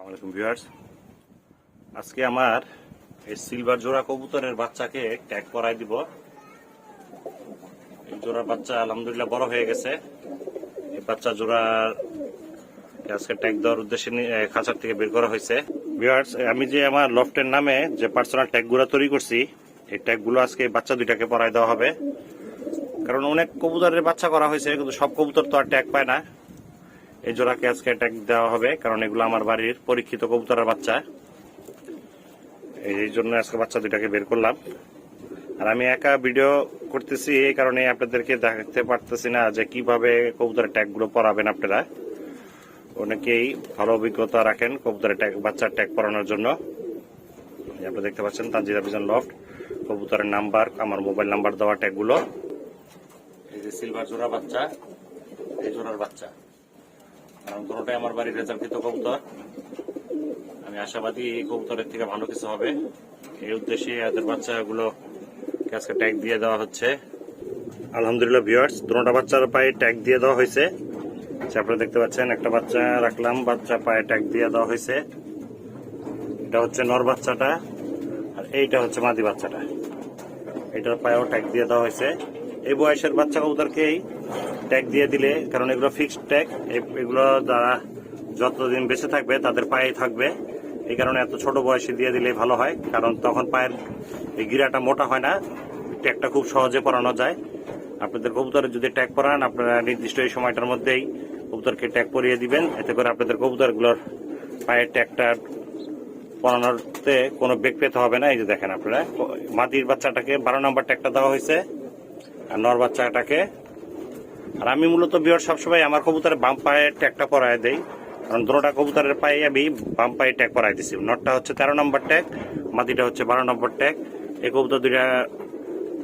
আসসালামাইকুম ভিউয়ার্স। আজকে আমার এই সিলভার জোড়া কবুতরের বাচ্চাকে ট্যাগ করাই দিব। এই জোড়ার বাচ্চা আলহামদুলিল্লাহ বড় হয়ে গেছে। এই বাচ্চা জোড়ার আজকে ট্যাগ দেওয়ার উদ্দেশ্যে খাঁচার থেকে বের করা হয়েছে। ভিউয়ার্স, আমি যে আমার লফটের নামে যে পার্সোনাল ট্যাগগুলো তৈরি করছি, এই ট্যাগগুলো আজকে বাচ্চা দুইটাকে পরাই দেওয়া হবে। কারণ অনেক কবুতরের বাচ্চা করা হয়েছে, কিন্তু সব কবুতর তো আর ট্যাগ পায় না। এই জোড়াকে আজকে ট্যাগ দেওয়া হবে, কারণ এগুলো আমার বাড়ির পরীক্ষিত কবুতরের বাচ্চা। এই জন্য আজকে বাচ্চা দুটাকে বের করলাম। আর আমি একা ভিডিও করতেছি, এই কারণে আপনাদেরকে দেখাতে পারতেছি না যে কীভাবে কবুতরের ট্যাগগুলো পরাবেন আপনারা। অনেকেই ভালো অভিজ্ঞতা রাখেন কবুতরের ট্যাগ বাচ্চার ট্যাগ পরানোর জন্য। আপনারা দেখতে পাচ্ছেন তানজিদা বিজন লফট কবুতরের নাম্বার আমার মোবাইল নাম্বার দেওয়া ট্যাগগুলো এই যে সিলভার জোড়া বাচ্চা, এই জোড়ার বাচ্চা। কারণ দুটোটাই আমার বাড়ির রেজাল্টকৃত কবুতর। আমি আশাবাদী এই কবুতরের থেকে ভালো কিছু হবে। এই উদ্দেশ্যে এদের বাচ্চাগুলো আজকে ট্যাগ দিয়ে দেওয়া হচ্ছে। আলহামদুলিল্লাহ ভিউয়ার্স, দুটোটা বাচ্চার পায়ে ট্যাগ দিয়ে দেওয়া হয়েছে। যে আপনারা দেখতে পাচ্ছেন, একটা বাচ্চা রাখলাম বাচ্চা পায়ে ট্যাগ দিয়ে দেওয়া হয়েছে। এটা হচ্ছে নর বাচ্চাটা, আর এইটা হচ্ছে মাদি বাচ্চাটা। এটার পায়েও ট্যাগ দিয়ে দেওয়া হয়েছে। এই বয়সের বাচ্চা কবুতরকেই ট্যাগ দিয়ে দিলে, কারণ এগুলো ফিক্সড ট্যাগ এগুলো যারা যতদিন বেঁচে থাকবে তাদের পায়েই থাকবে। এই কারণে এত ছোট বয়সে দিয়ে দিলে ভালো হয়, কারণ তখন পায়ের এই গিরাটা মোটা হয় না ট্যাগটা খুব সহজে পরানো যায়। আপনাদের কবুতরের যদি ট্যাগ পরান, আপনারা নির্দিষ্ট এই সময়টার মধ্যেই কবুতরকে ট্যাগ পরিয়ে দিবেন। এতে করে আপনাদের কবুতরগুলোর পায়ের ট্যাগটা পড়ানোতে কোনো বেগ পেতে হবে না। এই যে দেখেন আপনারা মাদির বাচ্চাটাকে বারো নম্বর ট্যাগটা দেওয়া হয়েছে, আর নর বাচ্চাটাকে আর আমি মূলত বিয়ার সবসময় আমার কবুতরের বাম পায়ে ট্যাগটা পরায় দেই। কারণ দুটোটা কবুতরের পায়ে আমি বাম পায়ে ট্যাগ পরাই দিছি। নটটা হচ্ছে তেরো নম্বর ট্যাগ মাদিটা হচ্ছে বারো নম্বর ট্যাগ। এই কবুতর দুইটা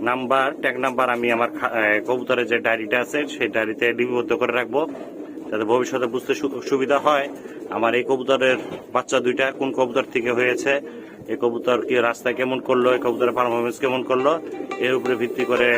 নাম্বার, ট্যাগ নাম্বার আমি আমার কবুতরের যে ডায়েরিটা আছে, সেই ডায়েরিতে লিপিবদ্ধ করে রাখব। যাতে ভবিষ্যতে বুঝতে সুবিধা হয় আমার এই কবুতরের বাচ্চা দুইটা, কোন কবুতর থেকে হয়েছে, এই কবুতর কি রাস্তায় কেমন করল, এই কবুতরের পারফরমেন্স কেমন করল, এর উপরে ভিত্তি করে